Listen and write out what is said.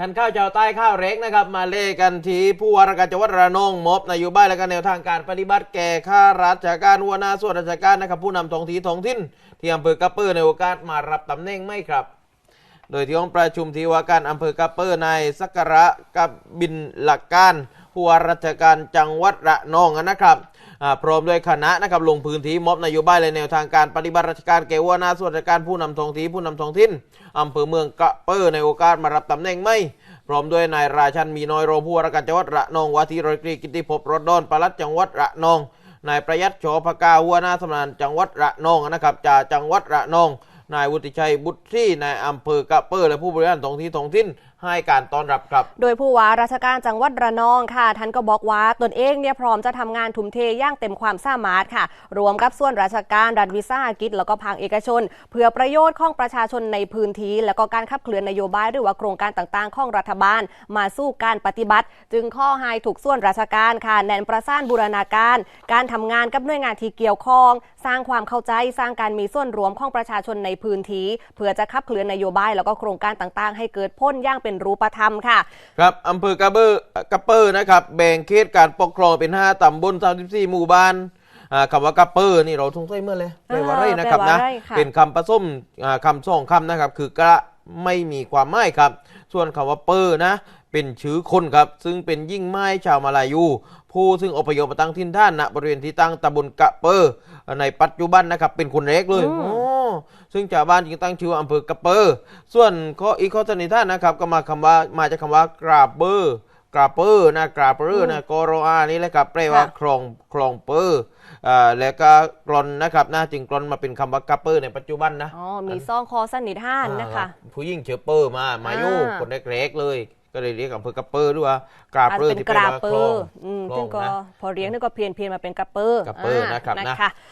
ท่านข้าวชาวใต้ข้าวเร็กนะครับ มาเล่กันที่ผู้ว่าราชการจังหวัดระนองมอบนโยบายและก็แนวทางการปฏิบัติแก่ข้าราชการหัวหน้าส่วนราชการนะครับ ผู้นำท้องที่ท้องถิ่นที่อำเภอกระเปือในโอกาสมารับตำแหน่งไม่ครับ โดยที่ห้องประชุมที่ว่าการอำเภอกระเปือนายสักระกับบินหลักการผู้ว่าราชการจังหวัดระนองนะครับ พร้อมด้วยคณะนะครับลงพื้นที่มอบนโยบายและแนวทางการปฏิบัติราชการแก่หัวหน้าส่วนราชการผู้นำท้องที่ผู้นำท้องถิ่นอำเภอเมืองกระเปือในโอกาสมารับตำแหน่งไม่พร้อมด้วยนายราชันมีน้อยรองผู้ว่าราชการจังหวัดระนองว่าทีรอยตรีกิติภพรถดอนปลัดจังหวัดระนองนายประยัดโฉพกาหัวหน้าสำนักจังหวัดระนองนะครับจากจังหวัดระนองนายวุฒิชัยบุตรที่นายอำเภอกระเปอร์และผู้บริหารท้องที่ท้องถิ่นให้การต้อนรับครับ โดยผู้ว่าราชการจังหวัดระนองค่ะ ท่านก็บอกว่าตนเองเนี่ยพร้อมจะทำงานทุ่มเทย่างเต็มความสามารถค่ะ รวมกับส่วนราชการรัฐวิสาหกิจแล้วก็ภาคเอกชน เพื่อประโยชน์ของประชาชนในพื้นที่ แล้วก็การขับเคลื่อนนโยบายหรือว่าโครงการต่างๆ ของรัฐบาล มาสู้การปฏิบัติ จึงข้อให้ถูกส่วนราชการค่ะแนนประสานบูรณาการ การทำงานกับหน่วยงานที่เกี่ยวข้อง สร้างความเข้าใจสร้างการมีส่วนรวมของประชาชนในพื้นที่เพื่อจะขับเคลื่อนนโยบายแล้วก็โครงการต่างๆ ให้เกิดพ้นย่างเป็นรูปธรรมค่ะ ครับอำเภอกระเบอร์กระเปอร์นะครับ แบ่งเขตการปกครองเป็น 5ตำบล34หมู่บ้านอ่าคำว่ากระเปอร์นี่เราทงใช้เมื่อเลยแปลว่าไรนะครับแปลว่านะไรค่ะเป็นคำผสมอ่าคำสองคำนะครับ คือกระไม่มีความหมายครับ ส่วนคำว่าเปอร์นะ เป็นชื่อคนครับ ซึ่งเป็นยิ่งไม้ชาวมาลายู ผู้ซึ่งอพยพมาตั้งถิ่นฐานณบริเวณที่ตั้งตำบลกระเปอร์ในปัจจุบันนะครับ เป็นคนเล็กเลยอืมโอ้ ซึ่งชาวบ้านจึงตั้งชื่อว่าอำเภอกระเปอร์ส่วนข้ออีกข้อสันนิษฐานนะครับ ก็มาคำว่ามาจากคำว่ากราบเบอร์กราเปอร์นะกราเปอร์นะกรออานี่แหละครับแปลว่าค่ะคลองคลองเปอร์อ่าแล้วก็กรอนนะครับนะจึงกรอนมาเป็นคำว่ากราเปอร์ในปัจจุบันนะอ๋อมีซ่องคอสนิทห้านนะคะอ่าผู้ยิ่งเชื้อเปอร์มามาอยู่อ่าคนแรกๆเลยก็เลยเรียกอำเภอกระเปอร์ด้วยว่ากราอาจเปอร์เป็นที่กแปลราว่าเปคอลองร์อืมคลอซึ่งงก็นะพอเรียงนี่ก็เพียนเพียนมาเป็นกระเปอร์กระเปอร์นะครับนะนะคะ